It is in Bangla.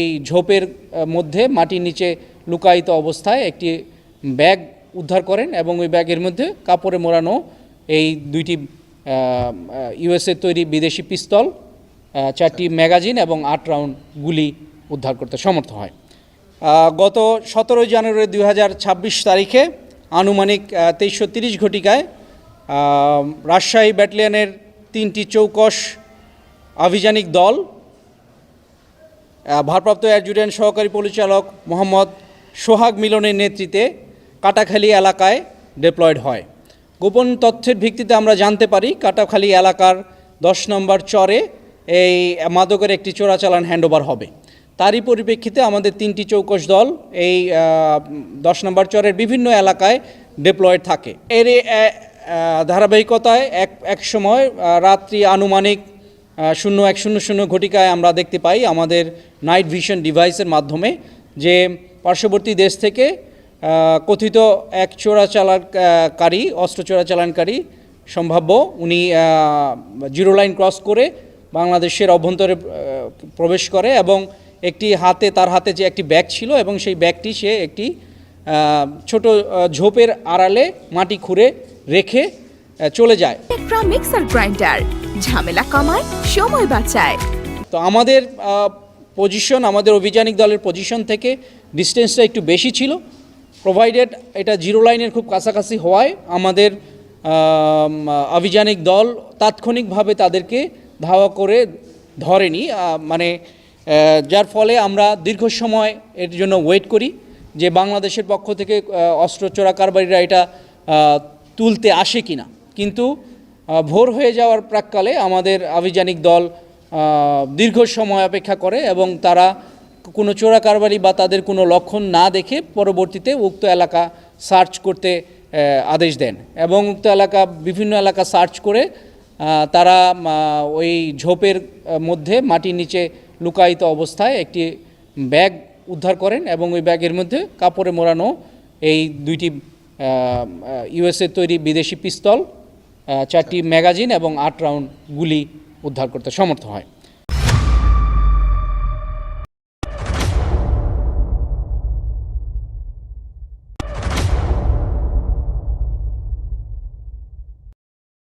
এই ঝোপের মধ্যে মাটির নিচে লুকায়িত অবস্থায় একটি ব্যাগ উদ্ধার করেন এবং ওই ব্যাগের মধ্যে কাপড়ে মোড়ানো এই দুইটি ইউএসএ তৈরি বিদেশি পিস্তল চারটি ম্যাগাজিন এবং আট রাউন্ড গুলি উদ্ধার করতে সমর্থ হয়। গত সতেরোই জানুয়ারি দুই হাজার ছাব্বিশ তারিখে আনুমানিক তেইশশো তিরিশ ঘটিকায় রাজশাহী ব্যাটালিয়নের তিনটি চৌকশ আভিযানিক দল ভারপ্রাপ্ত অ্যাডজুটেন্ট সহকারী পরিচালক মোহাম্মদ সোহাগ মিলনের নেতৃত্বে কাটাখালী এলাকায় ডিপ্লয়েড হয়। গোপন তথ্যের ভিত্তিতে আমরা জানতে পারি, কাটাখালী এলাকার দশ নম্বর চরে এই মাদকের একটি চোরাচালান হ্যান্ডওভার হবে। তারই পরিপ্রেক্ষিতে আমাদের তিনটি চৌকশ দল এই দশ নম্বর চরের বিভিন্ন এলাকায় ডিপ্লয়েড থাকে। এর ধারাবাহিকতায় এক এক সময় রাত্রি আনুমানিক শূন্য এক শূন্য শূন্য ঘটিকায় আমরা দেখতে পাই আমাদের নাইট ভিশন ডিভাইসের মাধ্যমে যে পার্শ্ববর্তী দেশ থেকে কথিত এক চোরাচালানকারী অস্ত্র চোরাচালানকারী সম্ভাব্য, উনি জিরো লাইন ক্রস করে বাংলাদেশের অভ্যন্তরে প্রবেশ করে এবং একটি হাতে, তার হাতে যে একটি ব্যাগ ছিল এবং সেই ব্যাগটি সে একটি ছোট ঝোপের আড়ালে মাটি খুঁড়ে রেখে চলে যায়। মিক্সার গ্রাইন্ডার ঝামেলা কমায়, সময় বাঁচায়। তো আমাদের পজিশন আমাদের অভিযানিক দলের পজিশন থেকে ডিস্টেন্সটা একটু বেশি ছিল প্রোভাইডেড এটা জিরো লাইনের খুব কাছাকাছি হওয়ায় আমাদের অভিযানিক দল তাৎক্ষণিকভাবে তাদেরকে ধাওয়া করে ধরেনি মানে যার ফলে আমরা দীর্ঘ সময় এর জন্য ওয়েট করি যে বাংলাদেশের পক্ষ থেকে অস্ত্র চোরা কারবারিরা এটা তুলতে আসে কিনা। কিন্তু ভোর হয়ে যাওয়ার প্রাককালে আমাদের আভিযানিক দল দীর্ঘ সময় অপেক্ষা করে এবং তারা কোনো চোরা কারবারি বা তাদের কোনো লক্ষণ না দেখে পরবর্তীতে উক্ত এলাকা সার্চ করতে আদেশ দেন এবং উক্ত এলাকা, বিভিন্ন এলাকা সার্চ করে তারা ওই ঝোপের মধ্যে মাটির নিচে লুকায়িত অবস্থায় একটি ব্যাগ উদ্ধার করেন এবং ওই ব্যাগের মধ্যে কাপড়ে মোড়ানো এই দুইটি ইউএসএ তৈরি বিদেশি পিস্তল চারটি ম্যাগাজিন এবং আট রাউন্ড গুলি উদ্ধার করতে সমর্থ হয়।